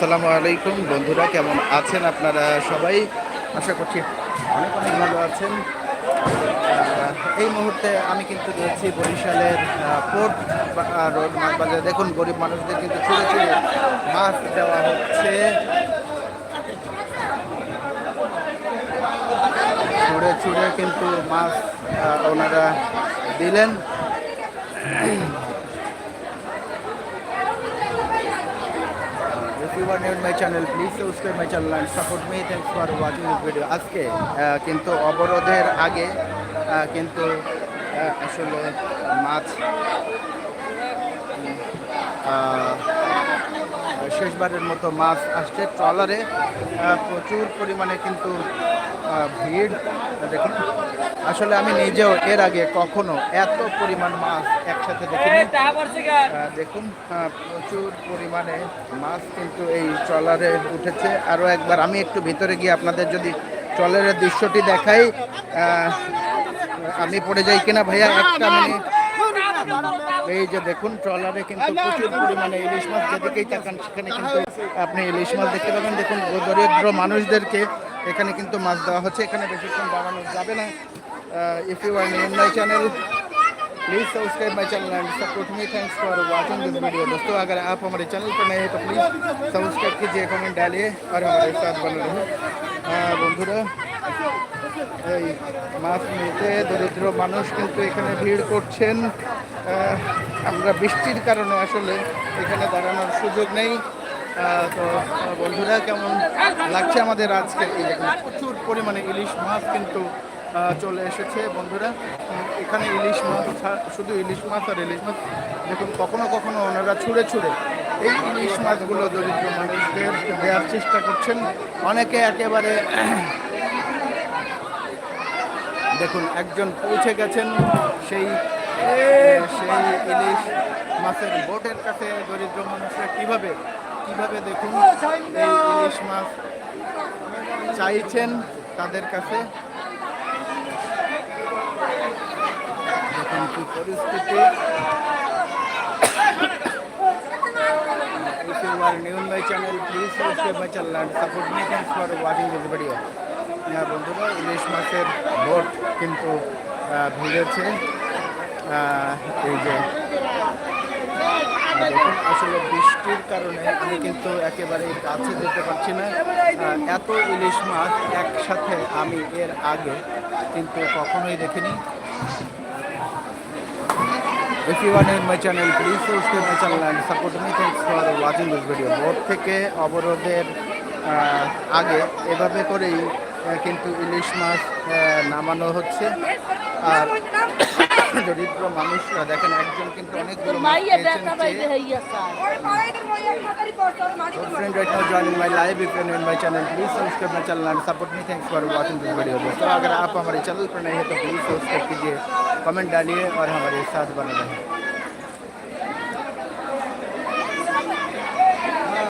আসসালামু আলাইকুম। বন্ধুরা, কেমন আছেন আপনারা সবাই? আশা করছি অনেক অনেক ভালো আছেন। এই মুহূর্তে আমি কিন্তু রয়েছি বরিশালের পোর্ট রোড মাছ বাজারে দেখুন, গরিব মানুষদের কিন্তু ছুঁড়ে ছুঁড়ে মাছ দেওয়া হচ্ছে। ছুঁড়ে ছুঁড়ে কিন্তু মাছ ওনারা দিলেন। New in my channel, please subscribe my channel and support me. Thanks for watching this video. আজকে কিন্তু অবরোধের আগে কিন্তু আসলে মাছ শেষবারের মতো মাছ আসছে। ট্রলারে প্রচুর পরিমাণে কিন্তু ভিড়। দেখুন আসলে আমি নিজেও এর আগে কখনো এত পরিমাণ মাছ একসাথে দেখিনি। দেখুন প্রচুর পরিমাণে মাছ কিন্তু এই ট্রলারে উঠেছে। আরও একবার আমি একটু ভিতরে গিয়ে আপনাদের যদি ট্রলারের দৃশ্যটি দেখাই আমি পড়ে যাই কিনা ভাইয়া? একটা মিনিট। এই যে দেখুন ট্রলারে কিন্তু প্রচুর পরিমাণে ইলিশ মাছ যেদিকেই তাকান সেখানে কিন্তু আপনি ইলিশ মাছ দেখতে পাবেন। দেখুন দরিদ্র মানুষদেরকে এখানে কিন্তু মাছ দেওয়া হচ্ছে। এখানে বেশিক্ষণ দাঁড়ানো যাবে না। If you are new my channel please subscribe my channel and support me thanks for watching this video दोस्तों अगर आप हमारे चैनल पर नए हैं तो प्लीज़ सब्सक्राइब कीजिए कमेंट डालिए और সাথ साथ बने হ্যাঁ বন্ধুরা এই মাছ নিতে দরিদ্র মানুষ কিন্তু এখানে ভিড় করছেন। আমরা বৃষ্টির কারণে আসলে এখানে দাঁড়ানোর সুযোগ নেই। তো বন্ধুরা, কেমন লাগছে আমাদের আজকে প্রচুর পরিমাণে ইলিশ মাছ কিন্তু চলে এসেছে। বন্ধুরা, এখানে ইলিশ মাছ শুধু ইলিশ মাছ আর ইলিশ মাছ, দেখুন, কখনো কখনো ওনারা ছুঁড়ে ছুঁড়ে এই ইলিশ মাছগুলো দরিদ্র মানুষদের দেওয়ার চেষ্টা করছেন। অনেকে একেবারে দেখুন, একজন পৌঁছে গেছেন সেই সেই ইলিশ মাছের বোটের কাছে। দরিদ্র মানুষরা কীভাবে কীভাবে দেখুন ইলিশ মাছ চাইছেন তাদের কাছে? দেখুন কি পরিস্থিতি। News channel please subscribe my channel support my thanks for watching this video বন্ধুরা ইলিশ মাছের বোট কিন্তু ভিড়েছে এই যে আসলে বৃষ্টির কারণে আমি কিন্তু একেবারে কাছে যেতে পারছি না। এত ইলিশ মাছ একসাথে আমি এর আগে কিন্তু কখনোই দেখিনি। If you are new in my channel, please subscribe my channel and support me. Thanks for watching this থেকে অবরোধের আগে এভাবে করেই কিন্তু ইলিশ মাছ আহ, নামানো হচ্ছে আর দরিদ্র মানুষরা দেখেন একজন কিন্তু অনেকগুলো মাছ মাইয়া পেয়েছেন দেখা পাইতে চেয়ে। হইয়া sir So friend right now joining my live if you're new in my channel please subscribe my channel and support me thanks for watching this video दोस्तों अगर आप हमारे चैनल पर नए हैं तो प्लीज सब्सक्राइब कीजिए कमेंट डालिए और हमारे साथ बने रहें